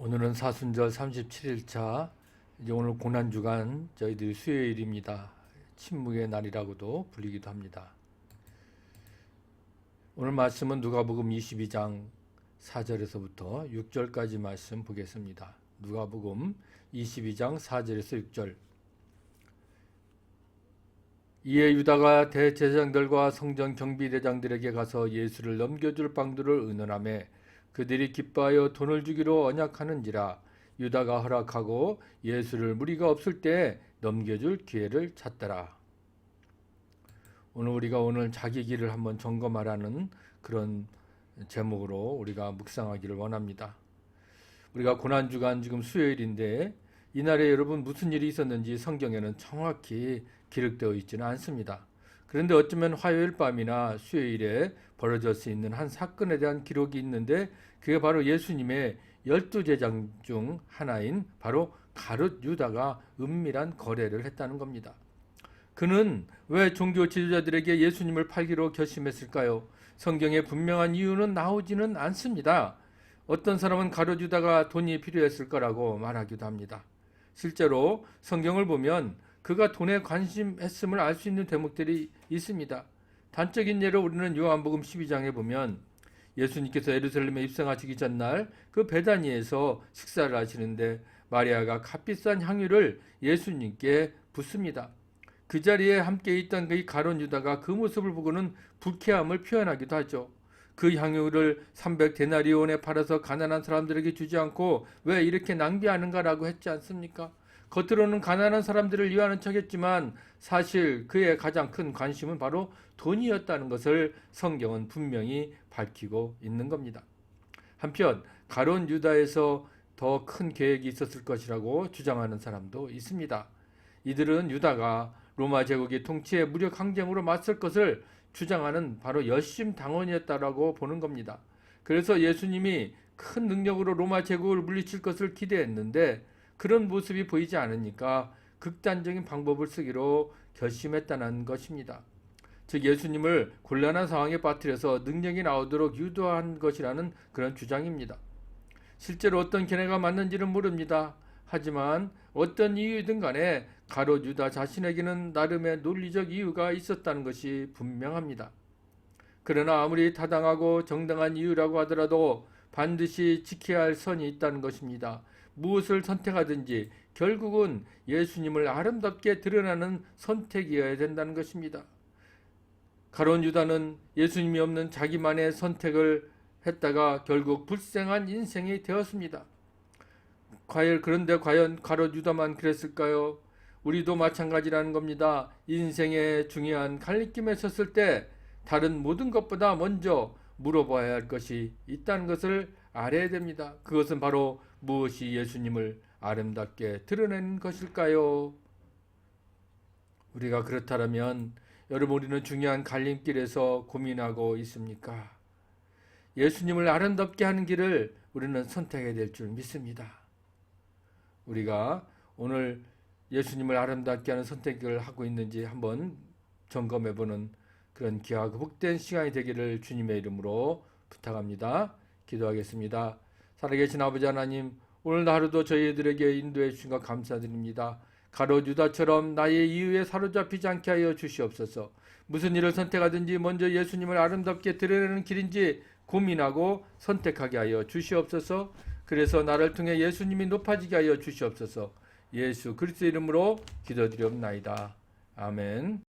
오늘은 사순절 37일차 이제 오늘 고난주간 저희들이 수요일입니다. 침묵의 날이라고도 불리기도 합니다. 오늘 말씀은 누가복음 22장 4절에서부터 6절까지 말씀 보겠습니다. 누가복음 22장 4절에서 6절 이에 유다가 대제사장들과 성전 경비대장들에게 가서 예수를 넘겨줄 방도를 의논하며 그들이 기뻐하여 돈을 주기로 언약하는지라 유다가 허락하고 예수를 무리가 없을 때 넘겨줄 기회를 찾더라. 오늘 우리가 오늘 자기 길을 한번 점검하라는 그런 제목으로 우리가 묵상하기를 원합니다. 우리가 고난 주간 지금 수요일인데 이날에 여러분 무슨 일이 있었는지 성경에는 정확히 기록되어 있지는 않습니다. 그런데 어쩌면 화요일 밤이나 수요일에 벌어질 수 있는 한 사건에 대한 기록이 있는데 그게 바로 예수님의 열두 제장 중 하나인 바로 가룟 유다가 은밀한 거래를 했다는 겁니다. 그는 왜 종교 지도자들에게 예수님을 팔기로 결심했을까요? 성경에 분명한 이유는 나오지는 않습니다. 어떤 사람은 가룟 유다가 돈이 필요했을 거라고 말하기도 합니다. 실제로 성경을 보면 그가 돈에 관심했음을 알 수 있는 대목들이 있습니다. 단적인 예로 우리는 요한복음 12장에 보면 예수님께서 예루살렘에 입성하시기 전날 그 베다니에서 식사를 하시는데 마리아가 값비싼 향유를 예수님께 붓습니다. 그 자리에 함께 있던 그이 가론 유다가 그 모습을 보고는 불쾌함을 표현하기도 하죠. 그 향유를 300데나리온에 팔아서 가난한 사람들에게 주지 않고 왜 이렇게 낭비하는가라고 했지 않습니까? 겉으로는 가난한 사람들을 위하는 척했지만 사실 그의 가장 큰 관심은 바로 돈이었다는 것을 성경은 분명히 밝히고 있는 겁니다. 한편 가론 유다에서 더 큰 계획이 있었을 것이라고 주장하는 사람도 있습니다. 이들은 유다가 로마 제국의 통치에 무력 항쟁으로 맞설 것을 주장하는 바로 열심 당원이었다라고 보는 겁니다. 그래서 예수님이 큰 능력으로 로마 제국을 물리칠 것을 기대했는데 그런 모습이 보이지 않으니까 극단적인 방법을 쓰기로 결심했다는 것입니다. 즉 예수님을 곤란한 상황에 빠뜨려서 능력이 나오도록 유도한 것이라는 그런 주장입니다. 실제로 어떤 견해가 맞는지는 모릅니다. 하지만 어떤 이유든 간에 가롯 유다 자신에게는 나름의 논리적 이유가 있었다는 것이 분명합니다. 그러나 아무리 타당하고 정당한 이유라고 하더라도 반드시 지켜야 할 선이 있다는 것입니다. 무엇을 선택하든지 결국은 예수님을 아름답게 드러나는 선택이어야 된다는 것입니다. 가론 유다는 예수님이 없는 자기만의 선택을 했다가 결국 불쌍한 인생이 되었습니다. 과연 그런데 과연 가롯 유다만 그랬을까요? 우리도 마찬가지라는 겁니다. 인생의 중요한 갈림길에 섰을 때 다른 모든 것보다 먼저 물어봐야 할 것이 있다는 것을 알아야 됩니다. 그것은 바로 무엇이 예수님을 아름답게 드러내는 것일까요? 우리가 그렇다면 여러분 우리는 중요한 갈림길에서 고민하고 있습니까? 예수님을 아름답게 하는 길을 우리는 선택해야 될 줄 믿습니다. 우리가 오늘 예수님을 아름답게 하는 선택을 하고 있는지 한번 점검해 보는 그런 귀하고 복된 시간이 되기를 주님의 이름으로 부탁합니다. 기도하겠습니다. 살아계신 아버지 하나님, 오늘 하루도 저희들에게 인도해 주신 것 감사드립니다. 가롯 유다처럼 나의 이유에 사로잡히지 않게 하여 주시옵소서. 무슨 일을 선택하든지 먼저 예수님을 아름답게 드러내는 길인지 고민하고 선택하게 하여 주시옵소서. 그래서 나를 통해 예수님이 높아지게 하여 주시옵소서. 예수 그리스도 이름으로 기도드리옵나이다. 아멘.